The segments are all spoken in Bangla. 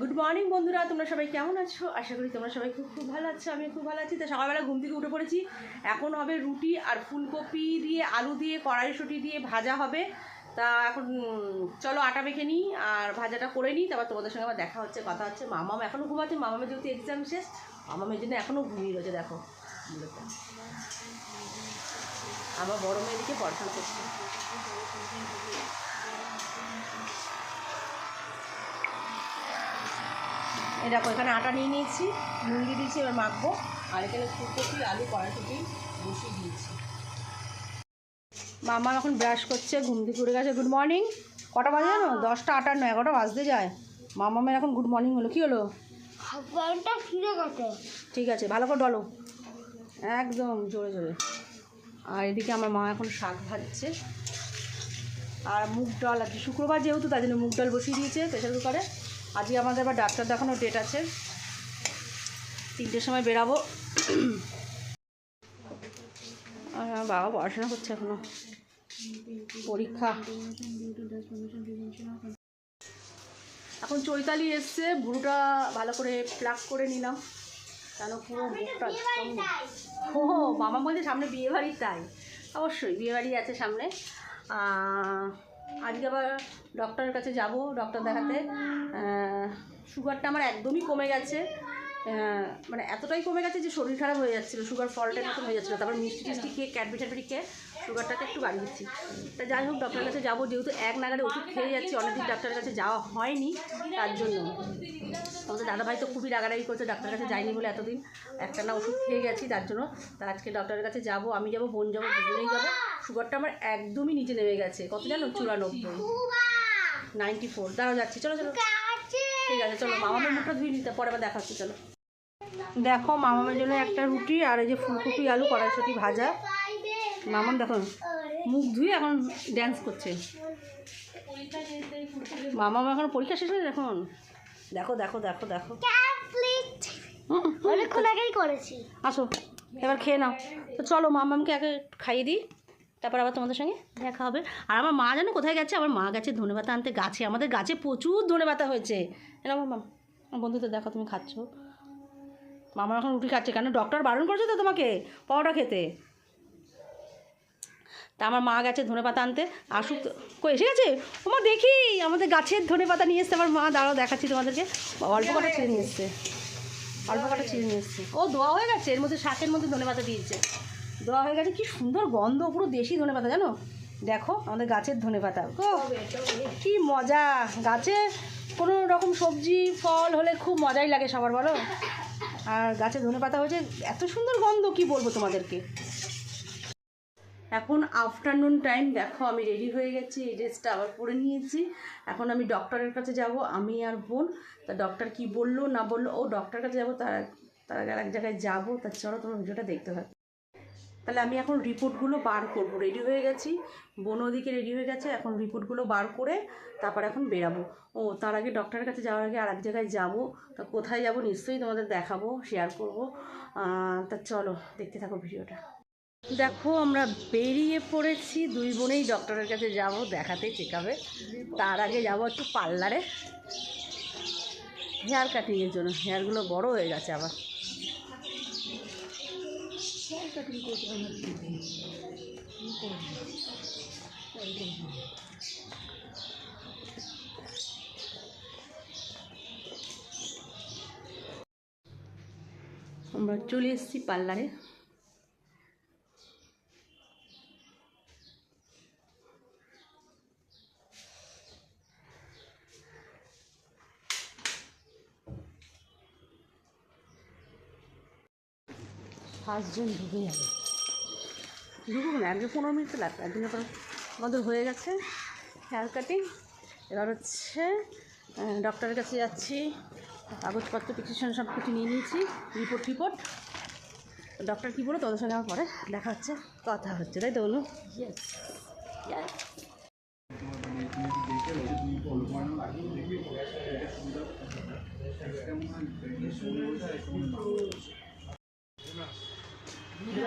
গুড মর্নিং বন্ধুরা। তোমরা সবাই কেমন আছো? আশা করি তোমরা সবাই খুব খুব ভালো আছো আমি খুব ভালো আছি। তো সকালবেলা ঘুম থেকে উঠে পড়েছি। এখন হবে রুটি আর ফুলকপি দিয়ে, আলু দিয়ে, কড়াইশুঁটি দিয়ে ভাজা হবে। তা এখন চলো আটা মেখে নিই আর ভাজাটা করে নিই। তারপর তোমাদের সঙ্গে আবার দেখা হচ্ছে, কথা হচ্ছে। মামাম এখনও ঘুমাচ্ছে, মামামের যেহেতু এক্সাম শেষ, মামামের জন্য এখনও ঘুমিয়ে রয়েছে, দেখো। আমার বড় মেয়েদিকে পড়াশোনা করছে। এই দেখো এখানে আটা নিয়ে নিয়েছি নুন দিয়ে দিয়েছি এবার মাখবো। আর এখানে ফুলকপি আলু কড়াইশুটি বসিয়ে দিয়েছি। মামা এখন ব্রাশ করছে ঘুম থেকে উঠে গেছে। গুড মর্নিং কটা বাজে জানো? দশটা আটান্ন এগারোটা বাজতে যায়। মামামের এখন গুড মর্নিং হলো। কী হলো? ঠিক আছে ভালো করে ডলো। একদম জোরে জোরে। আর এদিকে আমার মা এখন শাক ভাজছে। আর মুগ ডাল আর কি শুক্রবার যেহেতু তার জন্য মুগ ডাল বসিয়ে দিয়েছে প্রেশার কুকারে। আজকে আমাদের আবার ডাক্তার দেখানো ডেট আছে। তিনটের সময় বেরাবো। বাবা, পড়াশোনা করছে এখনও। পরীক্ষা। এখন চৈতালি এসছে, বুড়োটা ভালো করে প্লাক করে নিলাম। কেন পুরো একদম ও মামা বলছে সামনে বিয়ে বাড়ি তাই। অবশ্যই বিয়ে বাড়ি আছে সামনে। আজকে আবার ডক্টরের কাছে যাব ডক্টর দেখাতে। সুগারটা আমার একদমই কমে গেছে। মানে এতটাই কমে গেছে যে শরীর খারাপ হয়ে যাচ্ছিল। সুগার ফলটের মতন হয়ে যাচ্ছিল। তারপর মিষ্টি টিষ্টি খেয়ে ক্যাডবি খেয়ে সুগারটাকে একটু বাড়িয়ে দিচ্ছি। তা যাই হোক ডক্টরের কাছে যাব। যেহেতু এক নাগারে ওষুধ খেয়ে যাচ্ছি অনেকদিন ডাক্তারের কাছে যাওয়া হয়নি, তার জন্য। আমাদের দাদাভাই তো খুবই রাগারাগি করছে ডাক্তারের কাছে যায়নি বলে এতদিন। একটা না ওষুধ খেয়ে গেছি, তার জন্য। তা আজকে ডক্টরের কাছে যাব, আমি যাব, বোন যাব, দুজনেই যাব। সুগারটা আমার একদমই নিচে নেমে গেছে। কত জানো? চুরানব্বই। নাইনটি ফোর দাঁড়াও, যাচ্ছি। চলো চলো। ঠিক আছে, চলো মামামের মুখটা ধুয়ে নিতে, পরে আবার দেখা হচ্ছে চলো। দেখো মামামের জন্য একটা রুটি আর এই যে ফুলকপি, আলু, কড়াইশুটি ভাজা। মামাম দেখো মুখ ধুয়ে এখন ড্যান্স করছে। মামাম এখন পরীক্ষা শেষ হয়েছে এখন। দেখো দেখো দেখো দেখো। অনেকক্ষণ আগেই করেছি। আসো এবার খেয়ে নাও। তো চলো মামামকে আগে খাইয়ে দিই তারপর আবার তোমাদের সঙ্গে দেখা হবে। আর আমার মা জানো কোথায় গেছে? আমার মা গেছে ধনে পাতা আনতে গাছে। আমাদের গাছে প্রচুর ধনে পাতা হয়েছে। এরকম আমার মাম আমার বন্ধুদের দেখো তুমি খাচ্ছ। মামা এখন রুটি খাচ্ছে কেন? ডক্টর বারণ করছে তো তোমাকে পাওয়াটা খেতে। তা আমার মা গেছে ধনে পাতা আনতে। আসুক কই, এসে গেছে? ওমা দেখি। আমাদের গাছের ধনে পাতা নিয়ে এসছে আমার মা। দাঁড়াও, দেখাচ্ছি তোমাদেরকে। অল্প কটা ছিঁড়ে নিয়ে এসছে। অল্প কটা ছিঁড়ে নিয়ে এসছে। ও, দোয়া হয়ে গেছে। এর মধ্যে শাকের মধ্যে ধনে পাতা দিয়েছে। দোয়া হয়ে গেছে। কি সুন্দর গন্ধ, পুরো দেশি ধনে পাতা, জানো? দেখো, আমাদের গাছের ধনে পাতা। কি মজা। গাছে কোনো রকম সবজি, ফল হলে খুব মজাই লাগে সবার, বলো? আর গাছে ধনে পাতা হয়েছে। এত সুন্দর গন্ধ, কি বলব তোমাদেরকে? এখন আফটারনুন টাইম দেখো আমি রেডি হয়ে গেছি, এই ড্রেসটা আবার পরে নিয়েছি। এখন আমি ডক্টরের কাছে যাব, আমি আর বোন। তা ডক্টর কি বলল, না বলল, ও ডক্টরের কাছে যাব, তার তার আগে এক জায়গায় যাব, তা চলো তোমার ভিডিওটা দেখতে হবে তাহলে আমি এখন রিপোর্টগুলো বার করব রেডি হয়ে গেছি, বোন ওদিকে রেডি হয়ে গেছে, এখন রিপোর্টগুলো বার করে তারপর এখন বেরাবো। ও, তার আগে ডক্টরের কাছে যাওয়ার আগে আর এক জায়গায় যাব, তা কোথায় যাব নিশ্চয়ই তোমাদের দেখাবো শেয়ার করব। তা চলো, দেখতে থাকো ভিডিওটা। দেখো, আমরা বেরিয়ে পড়েছি। দুই বোনেই ডক্টরের কাছে যাব, দেখাতে চেক আপে তার আগে যাব একটু পার্লারে হেয়ার কাটিংয়ের জন্য। হেয়ারগুলো বড় হয়ে গেছে আবার। আমরা চলে এসেছি পার্লারে পাঁচজন ঢুকে যাবে। ঢুকুক না একজন পনেরো মিনিট তো লাগবে একজন যখন আমাদের হয়ে গেছে হেয়ার কাটিং। এবার হচ্ছে ডক্টরের কাছে যাচ্ছি কাগজপত্র প্রেসক্রিপশন সব কিছু নিয়ে নিয়েছি রিপোর্ট রিপোর্ট ডক্টর কী বলো তোদের সঙ্গে আমার পরে দেখা হচ্ছে কথা হচ্ছে তাই তো বলুন ইয়েস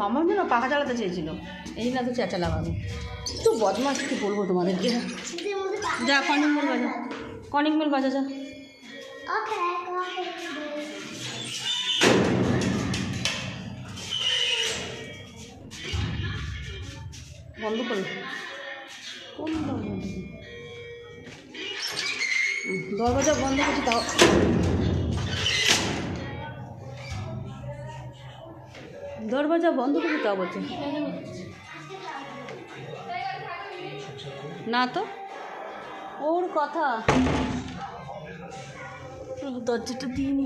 মামার জন্য পাখা চালাতে চেয়েছিল। এই না তো চেঁচালাম আমি তো বদমাস কি বলব তোমাদেরকে? যা কনিক মেল বাজা কনিক মেল বাজা যা। বন্ধ করো? দরজা বন্ধ করছি তাও। দরজা বন্ধ করছি তাও বলছে না তো? ওর কথা। দরজাটা দিইনি।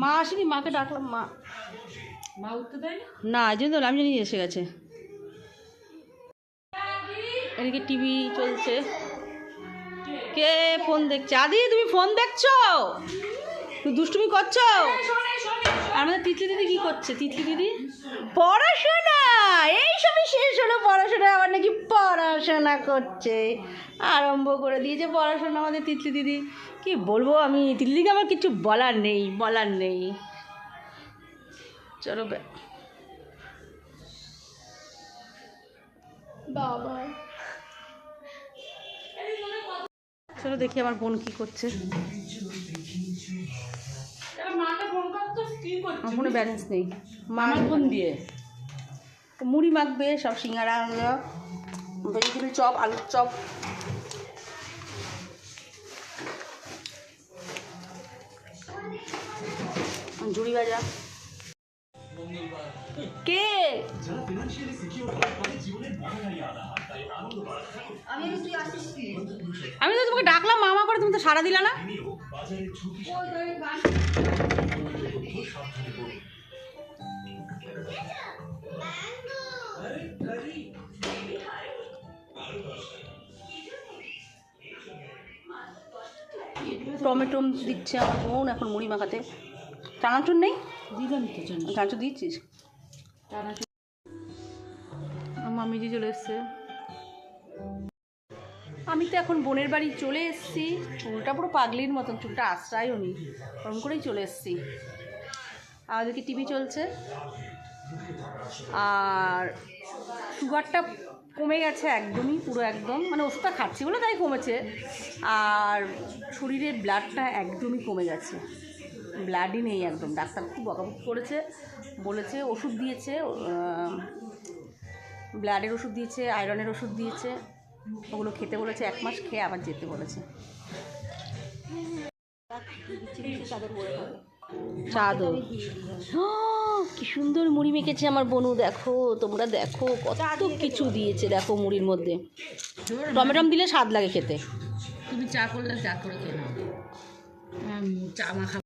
মা আসেনি? মাকে ডাকলাম মা। মা উঠতে দেয় না এই জন্য আমি জানি এসে গেছে। এদিকে টিভি চলছে। কে ফোন দেখছে আদি তুমি ফোন দেখছ? তুমি দুষ্টুমি করছ? আমাদের তিতলি দিদি কি করছে? তিতলি দিদি? পড়াশোনা! এই সবই শেষ হলো। পড়াশোনা আবার নাকি পড়াশোনা করছে। আরম্ভ করে দিয়েছে পড়াশোনা আমাদের তিতলি দিদি। কি বলব আমি? তিতলি দিদিকে আমার কিছু বলার নেই বলার নেই। চলো বাবা। চলো দেখি আমার বোন কি করছে। মাকে ফোন করতো কি করছিস আমার ফোনে ব্যালেন্স নেই। মা আমার ফোন দিয়ে। মুড়ি মাখবে সব সিঙ্গারা ভেজিটেবিল চপ আলুর চপ। ঝুড়ি ভাজা। কে? আমি সারা দিলা না? টমেটো দিচ্ছে আমার বোন এখন মুড়ি মাখাতে। চানাচুর নেই? চানাচুর। দিচ্ছিস? মামি দি চলে এসছে। আমি তো এখন বোনের বাড়ি চলে এসেছি। চুলটা পুরো পাগলির মতন, চুলটা আশ্রয়ও নি। ওরম করেই চলে এসেছি। ওদিকে টিভি চলছে। আর সুগারটা কমে গেছে একদমই, পুরো একদম। মানে ওষুধটা খাচ্ছি বলে তাই কমেছে। আর শরীরের ব্লাডটা একদমই কমে গেছে। ব্লাডই নেই একদম। ডাক্তার খুব বকাবকি করেছে, বলেছে, ওষুধ দিয়েছে ব্লাডের ওষুধ দিয়েছে আয়রনের ওষুধ দিয়েছে। ওগুলো খেতে বলেছে এক মাস খেয়ে আবার যেতে বলেছে। চাদর। কি সুন্দর মুড়ি মেখেছে আমার বনু দেখো তোমরা দেখো কত কিছু দিয়েছে দেখো মুড়ির মধ্যে। টমেটম দিলে স্বাদ লাগে খেতে। তুমি চা করলে চা করে খেয়ে নাও। হ্যাঁ, চা মাখা